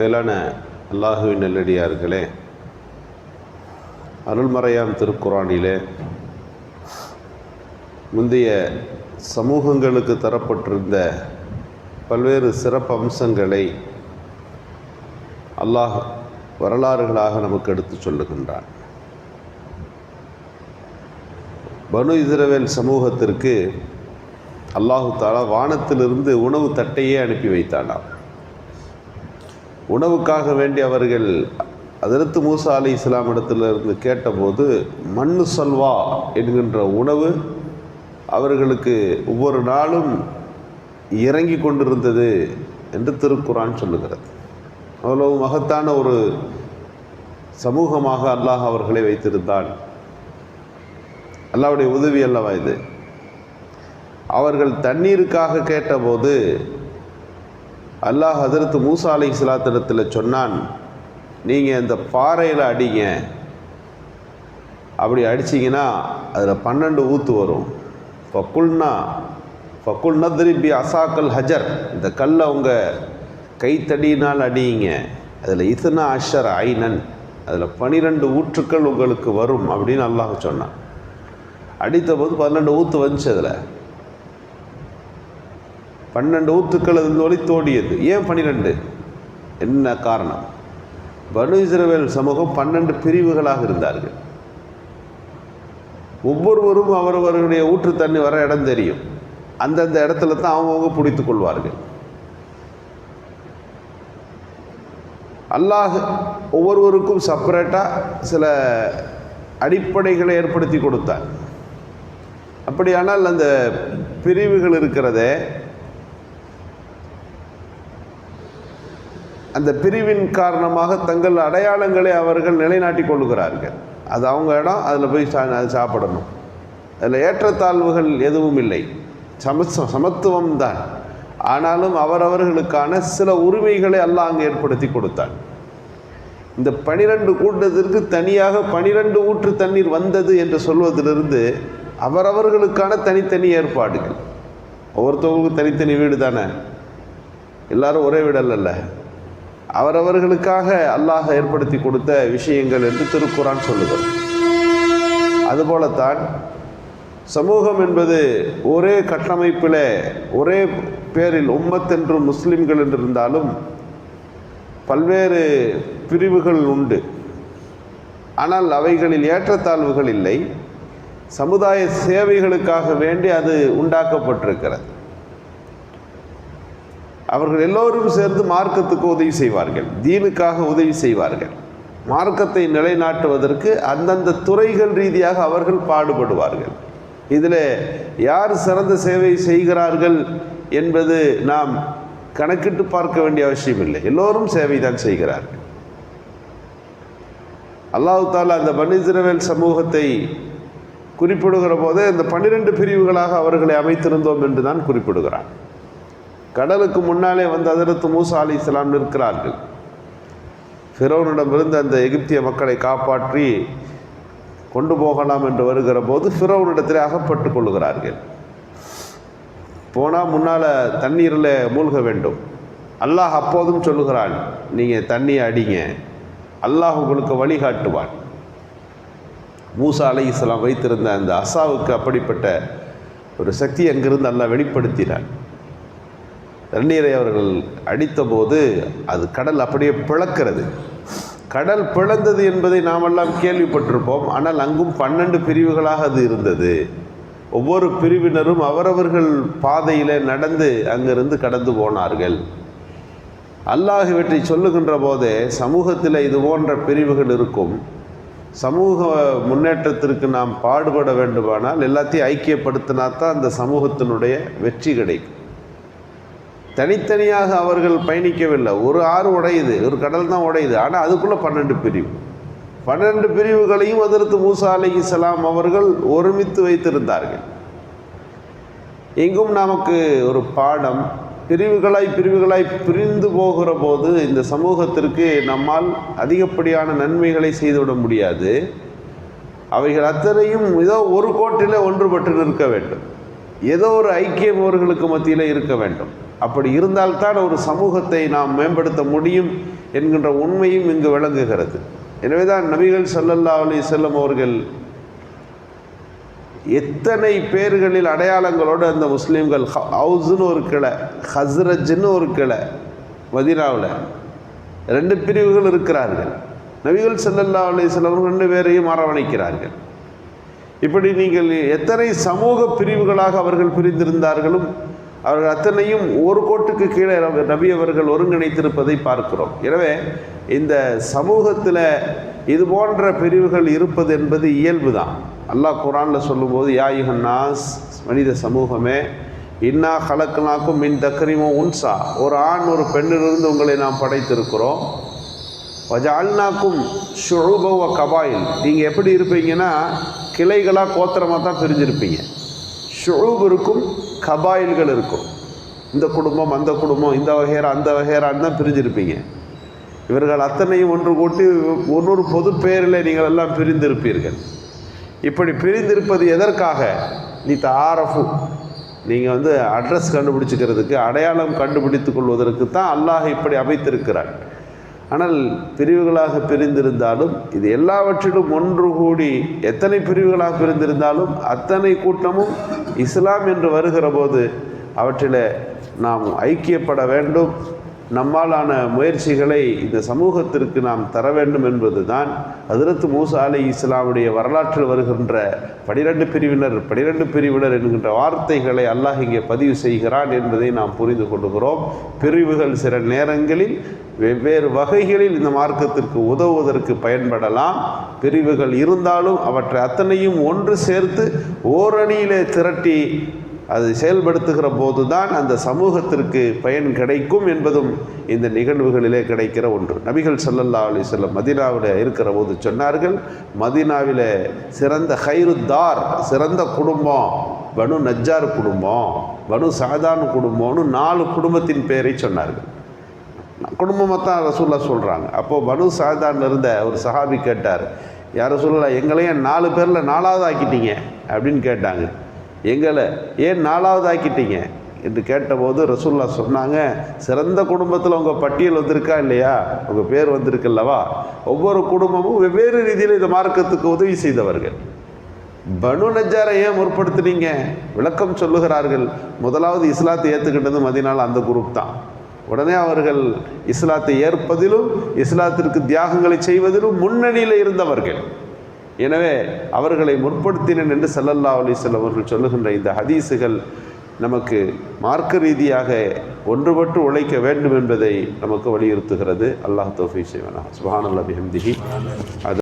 மேலான அல்லாஹுவின் நெல்லடியார்களே அருள்மறையாம் திருக்குறானிலே முந்தைய சமூகங்களுக்கு தரப்பட்டிருந்த பல்வேறு சிறப்பு அம்சங்களை அல்லாஹ் வரலாறுகளாக நமக்கு எடுத்து சொல்லுகின்றான். பனு இஸ்ரவேல் சமூகத்திற்கு அல்லாஹு தாலா வானத்திலிருந்து உணவு தட்டையே அனுப்பி வைத்தானாம். உணவுக்காக வேண்டி அவர்கள் அதிர்த்து மூசா அலி இஸ்லாம் இடத்திலிருந்து கேட்டபோது மண்ணு சல்வா என்கின்ற உணவு அவர்களுக்கு ஒவ்வொரு நாளும் இறங்கி கொண்டிருந்தது என்று திருக்குரான் சொல்லுகிறது. அவ்வளவு மகத்தான ஒரு சமூகமாக அல்லாஹ் அவர்களை வைத்திருந்தான். அல்லாவுடைய உதவி அல்லவா இது? அவர்கள் தண்ணீருக்காக கேட்டபோது அல்லாஹ் ஹதரத்து மூசா அலை இஸ்லாத்திடத்தில் சொன்னான் நீங்கள் இந்த பாறையில் அடிங்க. அப்படி அடிச்சிங்கன்னா அதில் பன்னெண்டு ஊத்து வரும். ஃபக்குல்னா ஃபக்குல் நத்ரிபி அசாக்கல் ஹஜர். இந்த கல்லை உங்கள் கைத்தடியினால் அடியுங்க அதில் இத்தனை அஷர் ஐனன். அதில் பனிரெண்டு ஊற்றுக்கள் உங்களுக்கு வரும். அப்படின்னு அல்லாஹ் சொன்னான். அடித்த போது பன்னெண்டு ஊற்று வந்துச்சு அதில். பன்னெண்டு ஊத்துக்கள் அது ஒளி தோடியது ஏன் பன்னிரெண்டு என்ன காரணம்? பனு இஸ்ரவேல் சமூகம் பன்னெண்டு பிரிவுகளாக இருந்தார்கள். ஒவ்வொருவரும் அவரவர்களுடைய ஊற்று தண்ணி வர இடம் தெரியும். அந்தந்த இடத்துல தான் அவங்கவுங்க பிடித்து கொள்வார்கள். அல்லாஹ் ஒவ்வொருவருக்கும் செப்பரேட்டாக சில அடிப்படைகளை ஏற்படுத்தி கொடுத்தார். அப்படியானால் அந்த பிரிவுகள் இருக்கிறதே அந்த பிரிவின் காரணமாக தங்கள் அடையாளங்களை அவர்கள் நிலைநாட்டி கொள்ளுகிறார்கள். அது அவங்க இடம் அதில் போய் சா அது சாப்பிடணும். அதில் ஏற்றத்தாழ்வுகள் எதுவும் இல்லை. சமத்துவ சமத்துவம் தான். ஆனாலும் அவரவர்களுக்கான சில உரிமைகளை அல்லாஹ் அங்கே ஏற்படுத்தி கொடுத்தான். இந்த பனிரெண்டு கூட்டத்திற்கு தனியாக பனிரெண்டு ஊற்று தண்ணீர் வந்தது என்று சொல்வதிலிருந்து அவரவர்களுக்கான தனித்தனி ஏற்பாடுகள். ஒவ்வொருத்தவங்களுக்கும் தனித்தனி வீடு தானே? எல்லாரும் ஒரே வீடல்ல அவரவர்களுக்காக அல்லாஹ் ஏற்படுத்தி கொடுத்த விஷயங்கள் என்று திருக்குறான் சொல்லுகிறது. அதுபோலத்தான் சமூகம் என்பது ஒரே கட்டமைப்பில் ஒரே பேரில் உம்மத் என்றும் முஸ்லிம்கள் என்று இருந்தாலும் பல்வேறு பிரிவுகள் உண்டு. ஆனால் அவைகளில் ஏற்றத்தாழ்வுகள் இல்லை. சமுதாய சேவைகளுக்காக வேண்டி அது உண்டாக்கப்பட்டிருக்கிறது. அவர்கள் எல்லோரும் சேர்ந்து மார்க்கத்துக்கு உதவி செய்வார்கள். தீனுக்காக உதவி செய்வார்கள். மார்க்கத்தை நிலைநாட்டுவதற்கு அந்தந்த துறைகள் ரீதியாக அவர்கள் பாடுபடுவார்கள். இதில் யார் சிறந்த சேவை செய்கிறார்கள் என்பது நாம் கணக்கிட்டு பார்க்க வேண்டிய அவசியம் இல்லை எல்லோரும் சேவை தான் செய்கிறார்கள். அல்லாஹு தாலா அந்த பன்னிசிரவேல் சமூகத்தை குறிப்பிடுகிற போது இந்த பன்னிரெண்டு பிரிவுகளாக அவர்களை அமைத்திருந்தோம் என்று தான் குறிப்பிடுகிறான். கடலுக்கு முன்னாலே வந்து அதிரத்து மூசா அலி இஸ்லாம் நிற்கிறார்கள். ஃபிரோனிடமிருந்து அந்த எகிப்திய மக்களை காப்பாற்றி கொண்டு போகலாம் என்று வருகிற போது ஃபிரோனிடத்தில் அகப்பட்டு கொள்கிறார்கள் போனால் முன்னால் தண்ணீரில் மூழ்க வேண்டும். அல்லாஹ் அப்போதும் சொல்லுகிறான் நீங்கள் தண்ணியை அடிங்க. அல்லாஹ் உங்களுக்கு வழிகாட்டுவான் மூசா அலை இஸ்லாம் வைத்திருந்த அந்த அசாவுக்கு அப்படிப்பட்ட ஒரு சக்தி அங்கிருந்து அல்லாஹ் வெளிப்படுத்தினான். தண்ணீரை அவர்கள் அடித்தபோது அது கடல் அப்படியே பிளக்கிறது. கடல் பிளந்தது என்பதை நாமெல்லாம் கேள்விப்பட்டிருப்போம். ஆனால் அங்கும் பன்னெண்டு பிரிவுகளாக அது இருந்தது. ஒவ்வொரு பிரிவினரும் அவரவர்கள் பாதையில் நடந்து அங்கிருந்து கடந்து போனார்கள். அல்லாஹ் இவற்றை சொல்லுகின்ற போதே சமூகத்தில் இது போன்ற பிரிவுகள் இருக்கும். சமூக முன்னேற்றத்திற்கு நாம் பாடுபட வேண்டுமானால் எல்லாத்தையும் ஐக்கியப்படுத்தினா தான் அந்த சமூகத்தினுடைய வெற்றி கிடைக்கும். தனித்தனியாக அவர்கள் பயணிக்கவில்லை. ஒரு ஆறு உடையுது ஒரு கடல் தான் உடையுது. ஆனால் அதுக்குள்ளே பன்னெண்டு பிரிவு. பன்னெண்டு பிரிவுகளையும் அதற்கு மூசா அலி இஸ்லாம் அவர்கள் ஒருமித்து வைத்திருந்தார்கள். எங்கும் நமக்கு ஒரு பாடம். பிரிவுகளாய் பிரிவுகளாய் பிரிந்து போகிற போது இந்த சமூகத்திற்கு நம்மால் அதிகப்படியான நன்மைகளை செய்துவிட முடியாது. அவைகள் அத்தனையும் ஏதோ ஒரு கோட்டில் ஒன்றுபட்டு நிற்க வேண்டும். ஏதோ ஒரு ஐக்கியம் அவர்களுக்கு மத்தியில் இருக்க வேண்டும். அப்படி இருந்தால்தான் ஒரு சமூகத்தை நாம் மேம்படுத்த முடியும் என்கின்ற உண்மையும் இங்கு விளங்குகிறது. எனவேதான் நபிகள் சல்லல்லா அலி செல்லம் அவர்கள் எத்தனை பேர்களில் அடையாளங்களோடு அந்த முஸ்லீம்கள் ஹவுஸ்னு ஒரு கிளை ஹஸ்ரஜ்னு ஒரு கிளை மதினாவில் ரெண்டு பிரிவுகள் இருக்கிறார்கள். நபிகள் செல்லல்லா அலி செல்லம் ரெண்டு பேரையும் அரவணைக்கிறார்கள். இப்படி நீங்கள் எத்தனை சமூக பிரிவுகளாக அவர்கள் பிரிந்திருந்தார்களும் அவர்கள் அத்தனையும் ஒரு கோட்டுக்கு கீழே நபி- அவர்கள் ஒருங்கிணைத்திருப்பதை பார்க்கிறோம். எனவே இந்த சமூகத்தில் இது போன்ற பிரிவுகள் இருப்பது என்பது இயல்பு தான் அல்லாஹ் குரானில் சொல்லும்போது யாயுகன்னாஸ் மனித சமூகமே இன்னா கலக்கலாக்கும் மின் தக்கரிமோ உன்சா. ஒரு ஆண் ஒரு பெண்ணிலிருந்து உங்களை நாம் படைத்திருக்கிறோம். வஜால்னாக்கும் ஷுழுபவ கபாயில். நீங்கள் எப்படி இருப்பீங்கன்னா கிளைகளாக கோத்திரமாக தான் பிரிஞ்சிருப்பீங்க. ஷுழுப் இருக்கும் கபாயில்கள் இருக்கும். இந்த குடும்பம் அந்த குடும்பம் இந்த வகையரா அந்த வகையரான்னு தான் பிரிஞ்சிருப்பீங்க. இவர்கள் அத்தனையும் ஒன்று கூட்டி ஒன்னொரு பொது பெயரில் நீங்கள் எல்லாம் பிரிந்திருப்பீர்கள். இப்படி பிரிந்திருப்பது எதற்காக? நீ தாரஃபு நீங்கள் வந்து அட்ரஸ் கண்டுபிடிச்சிக்கிறதுக்கு அடையாளம் கண்டுபிடித்துக் கொள்வதற்கு தான் அல்லாஹ் இப்படி அமைத்திருக்கிறார் ஆனால் பிரிவுகளாக பிரிந்திருந்தாலும் இது எல்லாவற்றிலும் ஒன்று கூடி எத்தனை பிரிவுகளாக பிரிந்திருந்தாலும் அத்தனை கூட்டமும் இஸ்லாம் என்று வருகிற போது அவற்றில் நாம் ஐக்கியப்பட வேண்டும். நம்மாலான முயற்சிகளை இந்த சமூகத்திற்கு நாம் தர வேண்டும் என்பது தான் ஹதரத் மூசா அலி இஸ்லாமுடைய வரலாற்றில் வருகின்ற பனிரெண்டு பிரிவினர் பனிரெண்டு பிரிவினர் என்கின்ற வார்த்தைகளை அல்லாஹ் இங்கே பதிவு செய்கிறான் என்பதை நாம் புரிந்து கொள்கிறோம். பிரிவுகள் சில நேரங்களில் வெவ்வேறு வகைகளில் இந்த மார்க்கத்திற்கு உதவுவதற்கு பயன்படலாம். பிரிவுகள் இருந்தாலும் அவற்றை அத்தனையும் ஒன்று சேர்த்து ஓரணியிலே திரட்டி அது செயல்படுத்துகிற போது தான் அந்த சமூகத்திற்கு பயன் கிடைக்கும் என்பதும் இந்த நிகழ்வுகளிலே கிடைக்கிற ஒன்று. நபிகள் சல்லல்லா அலி செல்லம் மதினாவில் இருக்கிற போது சொன்னார்கள் மதினாவில் சிறந்த ஹைருத்தார் சிறந்த குடும்பம் பனு நஜ்ஜார் குடும்பம் பனு சாதான் குடும்பம்னு நாலு குடும்பத்தின் பேரை சொன்னார்கள். குடும்பமாக தான் ரசூல்லா சொல்கிறாங்க அப்போது பனு சாதான் இருந்த ஒரு சஹாபி கேட்டார் யாரும் சொல்லலாம் எங்களையும் நாலு பேரில் நாலாவது ஆக்கிட்டீங்க அப்படின்னு கேட்டாங்க. எங்களை ஏன் நாலாவது ஆக்கிட்டீங்க? என்று கேட்டபோது ரசூல்லா சொன்னாங்க சிறந்த குடும்பத்தில் உங்கள் பட்டியல் வந்திருக்கா இல்லையா? உங்கள் பேர் வந்திருக்குல்லவா ஒவ்வொரு குடும்பமும் வெவ்வேறு ரீதியில் இந்த மார்க்கத்துக்கு உதவி செய்தவர்கள். பனு நஜாரை ஏன் முற்படுத்துனீங்க? விளக்கம் சொல்லுகிறார்கள். முதலாவது இஸ்லாத்தை ஏற்றுக்கிட்டது மதினால் அந்த குரூப் தான். உடனே அவர்கள் இஸ்லாத்தை ஏற்பதிலும் இஸ்லாத்திற்கு தியாகங்களை செய்வதிலும் முன்னணியில் இருந்தவர்கள். எனவே அவர்களை முற்படுத்தினேன் என்று ஸல்லல்லாஹு அலைஹி அவர்கள் சொல்லுகின்ற இந்த ஹதீஸுகள் நமக்கு மார்க்க ரீதியாக ஒன்றுபட்டு உழைக்க வேண்டும் என்பதை நமக்கு வலியுறுத்துகிறது. அல்லாஹ் தோஃபி செய்வனா சுபஹானல்லாஹி பிஹம்திஹி. அது